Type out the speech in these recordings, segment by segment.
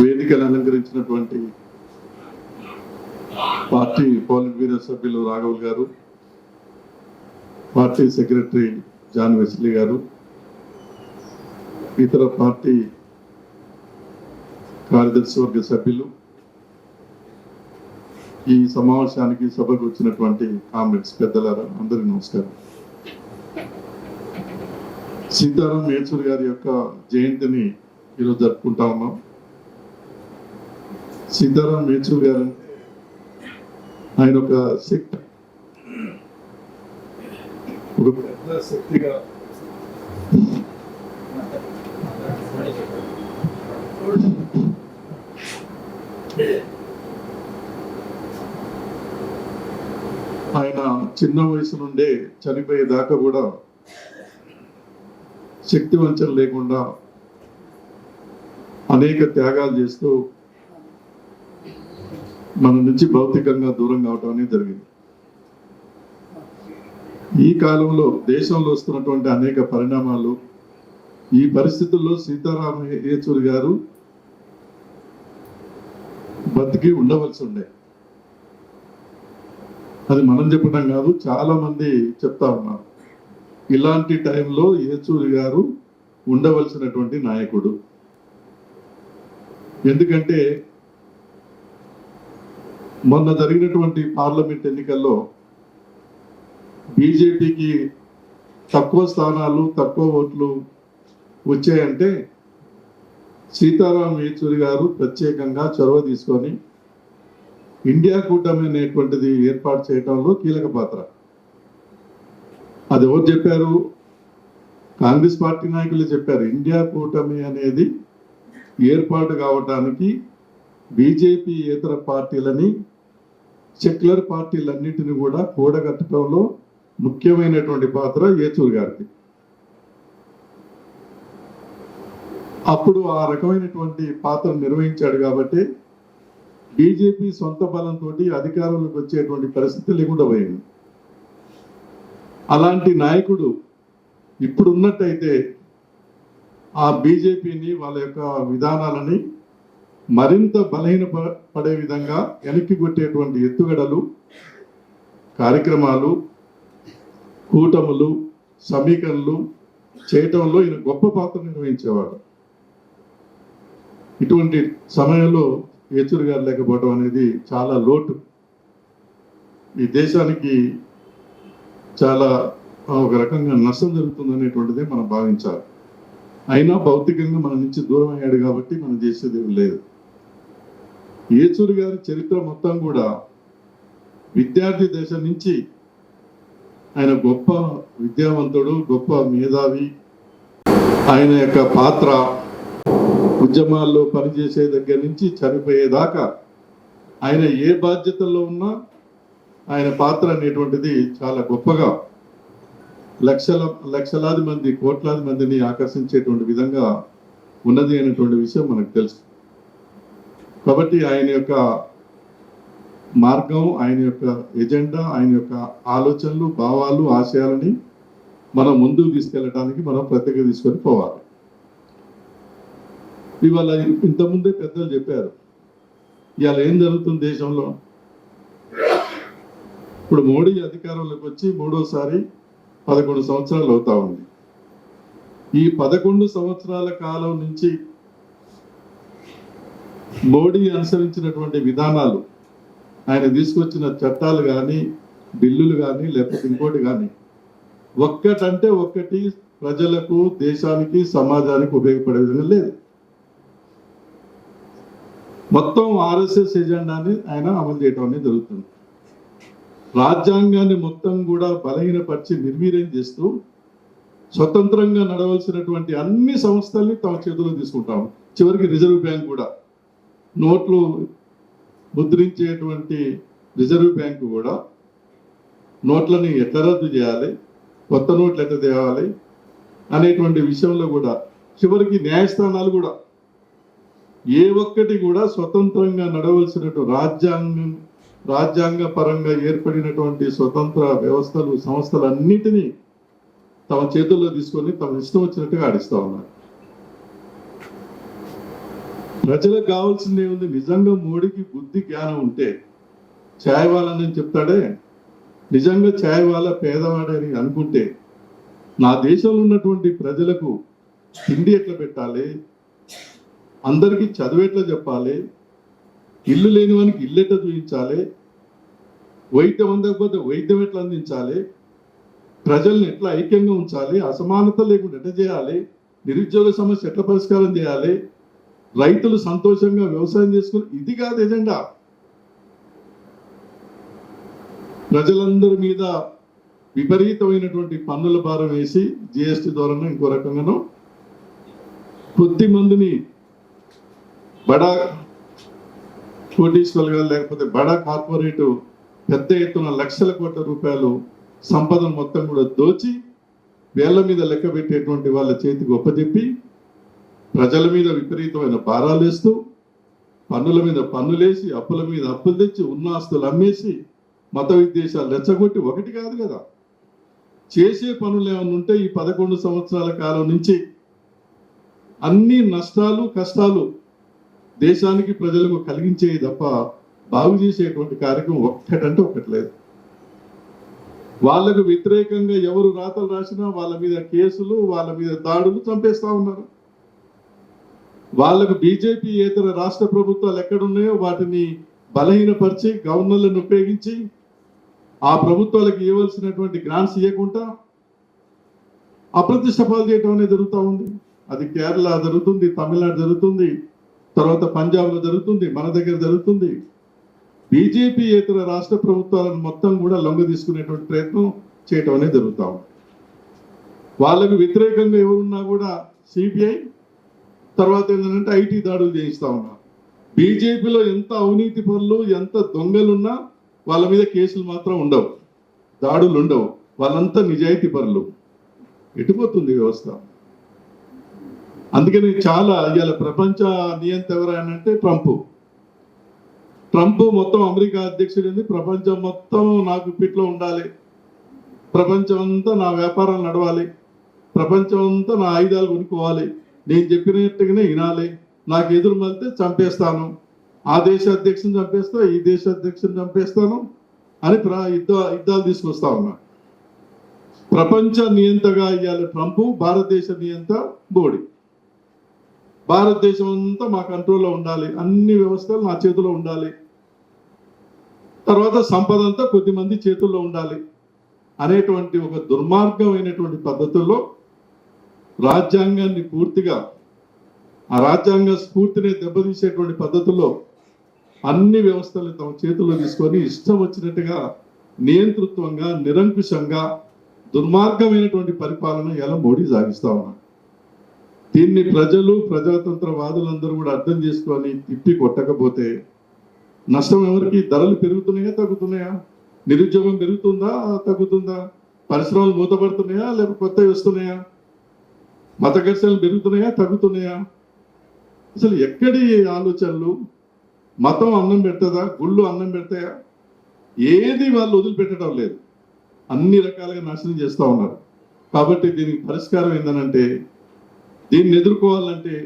వేదికలు అలంకరించినటువంటి party పాలిట్ bureau సభ్యులు రాఘవుల్ గారు పార్టీ సెక్రటరీ జాన్ వెస్లీ గారు ఇతర పార్టీ కార్యదర్శి వర్గ సభ్యులు ఈ సమావేశానికి సభకు వచ్చినటువంటి కామ్రేడ్స్ పెద్దలారా అందరికీ నమస్కారం. సీతారాం యేచూరి గారి యొక్క జయంతిని ఈరోజు జరుపుకుంటా ఉన్నాం. సీతారాం మేచూర్ గారు ఆయన ఒక శక్తి ఒక పెద్ద శక్తిగా ఆయన చిన్న వయసు నుండే చనిపోయేదాకా కూడా శక్తి వంచన లేకుండా అనేక త్యాగాలు చేస్తూ మన నుంచి భౌతికంగా దూరం కావటం అనేది జరిగింది. ఈ కాలంలో దేశంలో వస్తున్నటువంటి అనేక పరిణామాలు ఈ పరిస్థితుల్లో సీతారామ యేచూరి గారు బతికి ఉండవలసి ఉండే. అది మనం చెప్పడం కాదు చాలా మంది చెప్తా ఉన్నారు. ఇలాంటి టైంలో యేచూరి గారు ఉండవలసినటువంటి నాయకుడు. ఎందుకంటే మొన్న జరిగినటువంటి పార్లమెంట్ ఎన్నికల్లో బీజేపీకి తక్కువ స్థానాలు తక్కువ ఓట్లు వచ్చాయంటే సీతారాం యేచూరి గారు ప్రత్యేకంగా చొరవ తీసుకొని ఇండియా కూటమి అనేటువంటిది ఏర్పాటు చేయడంలో కీలక పాత్ర. అది ఎవరు చెప్పారు? కాంగ్రెస్ పార్టీ నాయకులు చెప్పారు. ఇండియా కూటమి అనేది ఏర్పాటు కావడానికి బీజేపీ ఇతర పార్టీలని సెక్యులర్ పార్టీలన్నింటిని కూడా కూడగట్టడంలో ముఖ్యమైనటువంటి పాత్ర యేచూరి గారిది. అప్పుడు ఆ రకమైనటువంటి పాత్ర నిర్వహించాడు కాబట్టి బీజేపీ సొంత బలంతో అధికారంలోకి వచ్చేటువంటి పరిస్థితి లేకుండా పోయింది. అలాంటి నాయకుడు ఇప్పుడు ఉన్నట్టయితే ఆ బీజేపీని వాళ్ళ యొక్క విధానాలని మరింత బలహీన పడే విధంగా వెనక్కి కొట్టేటువంటి ఎత్తుగడలు కార్యక్రమాలు కూటములు సమీకరణలు చేయటంలో ఈయన గొప్ప పాత్ర నిర్వహించేవాడు. ఇటువంటి సమయంలో యేచూరి గారు లేకపోవడం అనేది చాలా లోటు. ఈ దేశానికి చాలా ఒక రకంగా నష్టం జరుగుతుంది అనేటువంటిదే మనం భావించాలి. అయినా భౌతికంగా మన నుంచి దూరం అయ్యాడు కాబట్టి మనం చేసేది లేదు. యేచూరి గారి చరిత్ర మొత్తం కూడా విద్యార్థి దశ నుంచి ఆయన గొప్ప విద్యావంతుడు గొప్ప మేధావి. ఆయన యొక్క పాత్ర ఉద్యమాల్లో పనిచేసే దగ్గర నుంచి చనిపోయేదాకా ఆయన ఏ బాధ్యతల్లో ఉన్నా ఆయన పాత్ర అనేటువంటిది చాలా గొప్పగా లక్షల లక్షలాది మంది కోట్లాది మందిని ఆకర్షించేటువంటి విధంగా ఉన్నది అనేటువంటి విషయం మనకు తెలుసు. కాబట్టి ఆయన యొక్క మార్గం ఆయన యొక్క ఎజెండా ఆయన యొక్క ఆలోచనలు భావాలు ఆశయాలని మనం ముందుకు తీసుకెళ్ళడానికి మనం ప్రత్యేక తీసుకొని పోవాలి. ఇవాళ ఇంతకుముందే పెద్దలు చెప్పారు ఇవాళ ఏం జరుగుతుంది దేశంలో? ఇప్పుడు మోడీ అధికారంలోకి వచ్చి మూడోసారి పదకొండు సంవత్సరాలు అవుతా ఉంది. ఈ పదకొండు సంవత్సరాల కాలం నుంచి మోడీ అనుసరించినటువంటి విధానాలు ఆయన తీసుకొచ్చిన చట్టాలు కానీ బిల్లులు కానీ లేకపోతే ఇంకోటి కానీ ఒక్కటంటే ఒక్కటి ప్రజలకు దేశానికి సమాజానికి ఉపయోగపడే విధంగా లేదు. మొత్తం ఆర్ఎస్ఎస్ ఎజెండాని ఆయన అమలు చేయడం అనేది జరుగుతుంది. రాజ్యాంగాన్ని మొత్తం కూడా బలహీనపరిచి నిర్వీర్యం చేస్తూ స్వతంత్రంగా నడవలసినటువంటి అన్ని సంస్థల్ని తమ చేతుల్లో తీసుకుంటాము. చివరికి రిజర్వ్ బ్యాంక్ కూడా. నోట్లు ముద్రించేటువంటి రిజర్వ్ బ్యాంక్ కూడా నోట్లని ఎట్లా రద్దు చేయాలి? కొత్త నోట్లు ఎట్లా తేవాలి? అనేటువంటి విషయంలో కూడా చివరికి న్యాయస్థానాలు కూడా ఏ ఒక్కటి కూడా స్వతంత్రంగా నడవలసినట్టు రాజ్యాంగం రాజ్యాంగ పరంగా ఏర్పడినటువంటి స్వతంత్ర వ్యవస్థలు సంస్థలన్నిటినీ తమ చేతుల్లో తీసుకొని తమ ఇష్టం వచ్చినట్టుగా ఆడిస్తూ ఉన్నారు. ప్రజలకు కావాల్సింది ఏముంది? నిజంగా మోడీకి బుద్ధి జ్ఞానం ఉంటే ఛాయ్ వాళ్ళని చెప్తాడే? నిజంగా ఛాయ్ వాళ్ళ పేదవాడని అనుకుంటే నా దేశంలో ఉన్నటువంటి ప్రజలకు తిండి ఎట్లా పెట్టాలి? అందరికీ చదువు ఎట్లా చెప్పాలి? ఇల్లు లేని వానికి ఇల్లు ఎట్లా చూపించాలి? వైద్యం అందకపోతే వైద్యం ఎట్లా అందించాలి? ప్రజల్ని ఎట్లా ఐక్యంగా ఉంచాలి? అసమానత లేకుండా ఎట్లా చేయాలి? నిరుద్యోగ సమస్య ఎట్లా పరిష్కారం చేయాలి? రైతులు సంతోషంగా వ్యవసాయం చేసుకుని ఇది కాదు ఎజెండా. ప్రజలందరి మీద విపరీతమైనటువంటి పన్నుల భారం వేసి జిఎస్టి ద్వారా ఇంకో రకంగానో కొద్ది మందిని బడా కోటీశ్వరులుగా లేకపోతే బడా కార్పొరేట్ పెద్ద ఎత్తున లక్షల కోట్ల రూపాయలు సంపదను మొత్తం కూడా దోచి వేళ్ళ మీద లెక్క పెట్టేటువంటి వాళ్ళ చేతికి ఒప్పచెప్పి ప్రజల మీద విపరీతమైన భారాలు వేస్తూ పన్నుల మీద పన్నులేసి అప్పుల మీద అప్పులు తెచ్చి ఉన్న ఆస్తులు అమ్మేసి మత విద్వేషాలు రెచ్చగొట్టి ఒకటి కాదు కదా. చేసే పనులు ఏమైనా ఉంటే ఈ పదకొండు సంవత్సరాల కాలం నుంచి అన్ని నష్టాలు కష్టాలు దేశానికి ప్రజలకు కలిగించేవి తప్ప బాగు చేసేటువంటి కార్యక్రమం ఒక్కటంటే ఒకటి లేదు. వాళ్ళకు వ్యతిరేకంగా ఎవరు రాతలు రాసినా వాళ్ళ మీద కేసులు వాళ్ళ మీద దాడులు చంపేస్తా ఉన్నారు. వాళ్ళకు బీజేపీ ఇతర రాష్ట్ర ప్రభుత్వాలు ఎక్కడున్నాయో వాటిని బలహీనపరిచి గవర్నర్లను ఉపయోగించి ఆ ప్రభుత్వాలకు ఇవ్వాల్సినటువంటి గ్రాంట్స్ ఇవ్వకుండా అప్రతిష్ట పాలు చేయటం అనేది జరుగుతూ ఉంది. అది కేరళ జరుగుతుంది తమిళనాడు జరుగుతుంది తర్వాత పంజాబ్లో జరుగుతుంది మన దగ్గర జరుగుతుంది. బీజేపీ ఇతర రాష్ట్ర ప్రభుత్వాలను మొత్తం కూడా లొంగ తీసుకునేటువంటి ప్రయత్నం చేయటం అనేది జరుగుతూ ఉంది. వాళ్ళకు వ్యతిరేకంగా ఎవరున్నా కూడా సిబిఐ తర్వాత ఏంటంటే ఐటీ దాడులు చేయిస్తా ఉన్నారు బీజేపీలో ఎంత అవినీతి పనులు ఎంత దొంగలున్నా వాళ్ళ మీద కేసులు మాత్రం ఉండవు. దాడులు ఉండవు. వాళ్ళంతా నిజాయితీ పనులు ఎటుపోతుంది వ్యవస్థ? అందుకని చాలా ఇవాళ ప్రపంచ నియంత ఎవరంటే ట్రంప్. ట్రంప్ మొత్తం అమెరికా అధ్యక్షుడు ఉంది ప్రపంచం మొత్తం నాకు పిట్లో ఉండాలి. ప్రపంచం అంతా నా వ్యాపారాలు నడవాలి. ప్రపంచం అంతా నా ఆయుధాలు కొనుక్కోవాలి. నేను చెప్పినట్టుగానే వినాలి. నాకు ఎదురు మళ్తే చంపేస్తాను. ఆ దేశ అధ్యక్షుని చంపేస్తా ఈ దేశ అధ్యక్షుని చంపేస్తాను అని ప్రా యుద్ధ యుద్ధాలు తీసుకొస్తా ఉన్నా. ప్రపంచ నియంతగా అయ్యాలి ట్రంప్ భారతదేశ నియంత మోడీ. భారతదేశం అంతా మా కంట్రోల్లో ఉండాలి. అన్ని వ్యవస్థలు నా చేతిలో ఉండాలి. తర్వాత సంపద అంతా కొద్దిమంది చేతుల్లో ఉండాలి అనేటువంటి ఒక దుర్మార్గమైనటువంటి పద్ధతుల్లో రాజ్యాంగాన్ని పూర్తిగా ఆ రాజ్యాంగ స్ఫూర్తిని దెబ్బతీసేటువంటి పద్ధతుల్లో అన్ని వ్యవస్థలు తమ చేతుల్లో తీసుకొని ఇష్టం వచ్చినట్టుగా నియంతృత్వంగా నిరంకుశంగా దుర్మార్గమైనటువంటి పరిపాలన ఎలా మోడీ సాగిస్తా ఉన్నారు దీన్ని ప్రజలు ప్రజాతంత్రవాదులందరూ కూడా అర్థం చేసుకొని తిప్పి కొట్టకపోతే నష్టం ఎవరికి? ధరలు పెరుగుతున్నాయా తగ్గుతున్నాయా? నిరుద్యోగం పెరుగుతుందా తగ్గుతుందా? పరిశ్రమలు మూతపడుతున్నాయా లేకపోతే కొత్తవి వస్తున్నాయా? మత ఘర్షణలు పెరుగుతున్నాయా తగ్గుతున్నాయా? అసలు ఎక్కడి ఆలోచనలు? మతం అన్నం పెడుతుందా గుళ్ళు అన్నం పెడతాయా? ఏది వాళ్ళు వదిలిపెట్టడం లేదు. అన్ని రకాలుగా నాశనం చేస్తూ ఉన్నారు. కాబట్టి దీనికి పరిష్కారం ఏంటనంటే దీన్ని ఎదుర్కోవాలంటే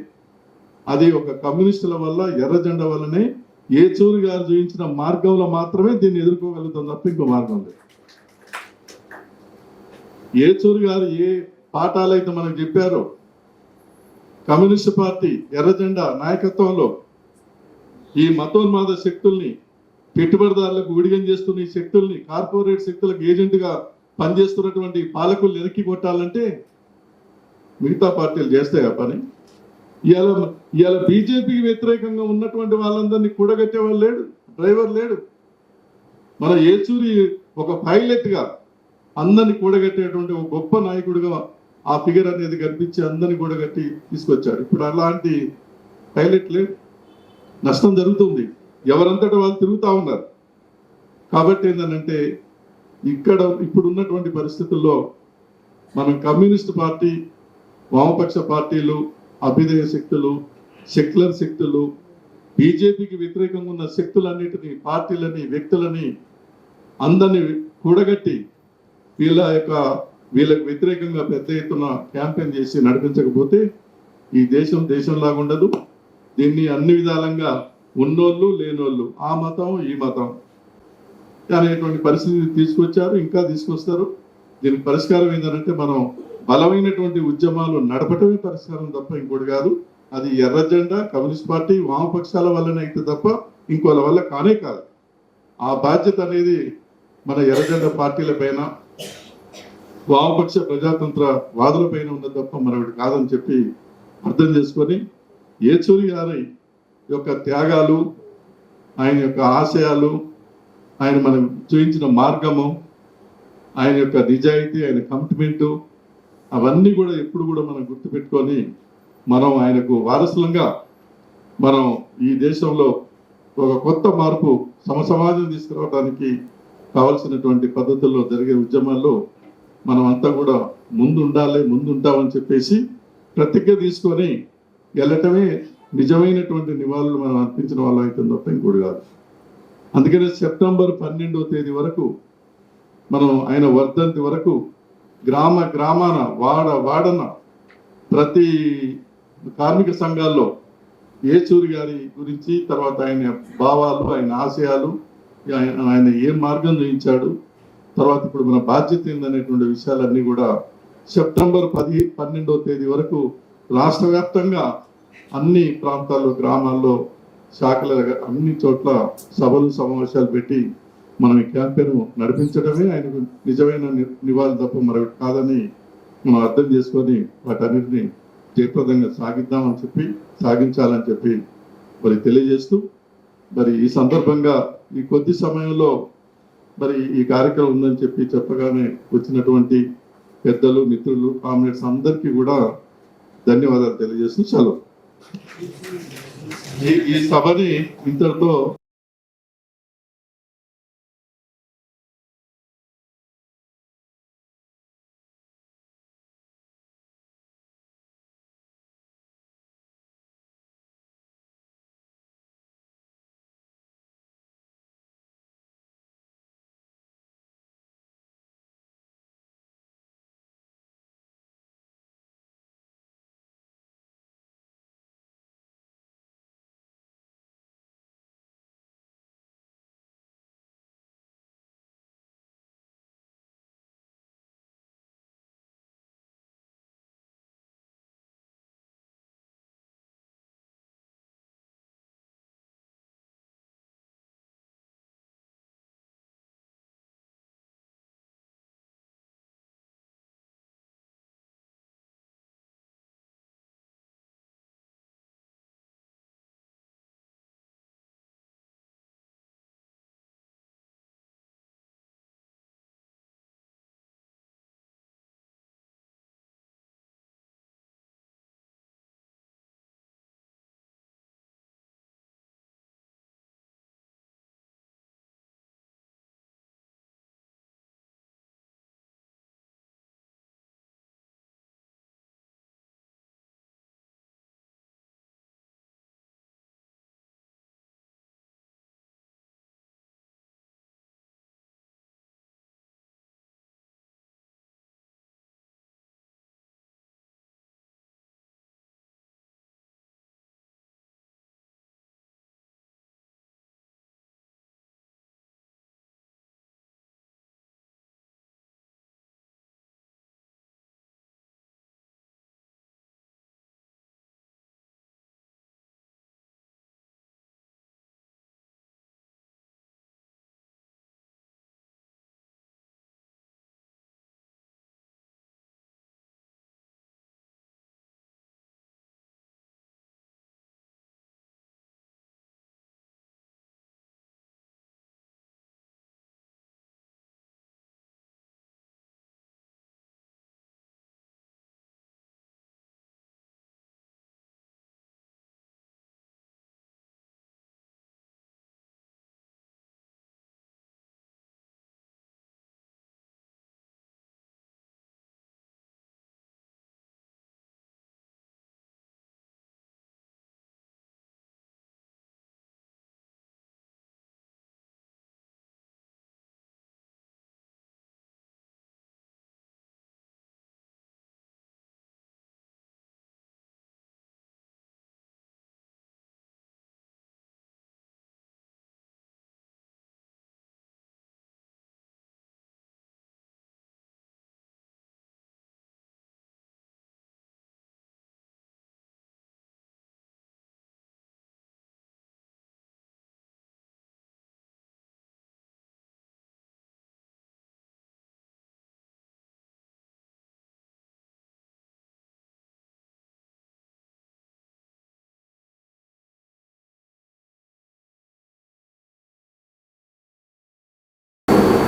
అది ఒక కమ్యూనిస్టుల వల్ల ఎర్రజెండ వల్లనే ఏ గారు చూపించిన మార్గంలో మాత్రమే దీన్ని ఎదుర్కోగలుగుతాం తప్ప ఇంకో మార్గం లేదు. ఏ గారు ఏ పాఠాలు అయితే మనకు చెప్పారో. కమ్యూనిస్ట్ పార్టీ ఎర్రజెండా నాయకత్వంలో ఈ మతోన్మాద శక్తుల్ని పెట్టుబడిదారులకు విడిగం చేస్తున్న ఈ శక్తుల్ని కార్పొరేట్ శక్తులకు ఏజెంట్గా పనిచేస్తున్నటువంటి పాలకులు ఎరక్కి కొట్టాలంటే మిగతా పార్టీలు చేస్తాయి ఆ పని. ఇవాళ ఇవాళ బీజేపీకి వ్యతిరేకంగా ఉన్నటువంటి వాళ్ళందరినీ కూడగట్టేవాళ్ళు లేడు డ్రైవర్ లేడు. మన ఏచూరి ఒక పైలట్గా అందరినీ అందరిని కూడగట్టేటువంటి ఒక గొప్ప నాయకుడిగా ఆ ఫిగర్ అనేది కనిపించి అందరిని కట్టి తీసుకొచ్చాడు ఇప్పుడు అలాంటి పైలట్లే నష్టం జరుగుతుంది. ఎవరంతటా వాళ్ళు తిరుగుతా ఉన్నారు. కాబట్టి ఏంటంటే ఇక్కడ ఇప్పుడు ఉన్నటువంటి పరిస్థితుల్లో మనం కమ్యూనిస్ట్ పార్టీ వామపక్ష పార్టీలు అభ్యుదయ శక్తులు సెక్యులర్ శక్తులు బీజేపీకి వ్యతిరేకంగా ఉన్న శక్తులన్నిటినీ పార్టీలని వ్యక్తులని అందరినీ కూడగట్టి వీళ్ళ యొక్క వీళ్ళకి వ్యతిరేకంగా పెద్ద ఎత్తున క్యాంపెయిన్ చేసి నడిపించకపోతే ఈ దేశం దేశంలాగా ఉండదు దీన్ని అన్ని విధాలంగా ఉన్నోళ్ళు లేనోళ్ళు ఆ మతం ఈ మతం అనేటువంటి పరిస్థితి తీసుకొచ్చారు ఇంకా తీసుకొస్తారు. దీనికి పరిష్కారం ఏంటంటే మనం బలమైనటువంటి ఉద్యమాలు నడపటమే పరిష్కారం తప్ప ఇంకోటి కాదు. అది ఎర్ర జెండా కమ్యూనిస్ట్ పార్టీ వామపక్షాల వల్లనే అయితే తప్ప ఇంకోల వల్ల కానే కాదు. ఆ బాధ్యత అనేది మన ఎర్రజెండా పార్టీల పైన వామపక్ష ప్రజాతంత్ర వాదుల పైన ఉన్నది తప్ప మరొకటి కాదని చెప్పి అర్థం చేసుకొని ఏచూరి గారి యొక్క త్యాగాలు ఆయన యొక్క ఆశయాలు ఆయన మనం చూపించిన మార్గము ఆయన యొక్క నిజాయితీ ఆయన కమిట్మెంటు అవన్నీ కూడా ఎప్పుడు కూడా మనం గుర్తుపెట్టుకొని మనం ఆయనకు వారసులంగా మనం ఈ దేశంలో ఒక కొత్త మార్పు సమసమాజం తీసుకురావడానికి కావలసినటువంటి పద్ధతుల్లో జరిగే ఉద్యమాల్లో మనం అంతా కూడా ముందు ముందుంటామని ముందు ఉంటామని చెప్పేసి ప్రతిజ్ఞ తీసుకొని వెళ్ళటమే నిజమైనటువంటి నివాళులు మనం అర్పించిన వాళ్ళు అయితే తప్ప ఇంకోటి కాదు. అందుకనే సెప్టెంబర్ పన్నెండవ తేదీ వరకు మనం ఆయన వర్ధంతి వరకు గ్రామ గ్రామాన వాడ వాడన ప్రతి కార్మిక సంఘాల్లో ఏచూరి గారి గురించి తర్వాత ఆయన భావాలు ఆయన ఆశయాలు ఆయన ఆయన ఏ మార్గం చూపించాడు తర్వాత ఇప్పుడు మన బాధ్యత ఏందనేటువంటి విషయాలన్నీ కూడా సెప్టెంబర్ పది పన్నెండవ తేదీ వరకు రాష్ట్ర వ్యాప్తంగా అన్ని ప్రాంతాల్లో గ్రామాల్లో శాఖల అన్ని చోట్ల సభలు సమావేశాలు పెట్టి మనం ఈ క్యాంపెయిన్ నడిపించడమే ఆయనకు నిజమైన నివాళి తప్ప మరొకటి కాదని మనం అర్థం చేసుకొని వాటన్నిటిని జయప్రదంగా సాగిద్దామని చెప్పి సాగించాలని చెప్పి మరి తెలియజేస్తూ మరి ఈ సందర్భంగా ఈ కొద్ది సమయంలో మరి ఈ కార్యక్రమం ఉందని చెప్పి చెప్పగానే వచ్చినటువంటి పెద్దలు మిత్రులు కామ్రేడ్స్ అందరికీ కూడా ధన్యవాదాలు తెలియజేస్తూ సెలవు. ఈ ఈ సభని ఇంతటితో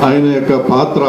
ఆయన యొక్క పాత్ర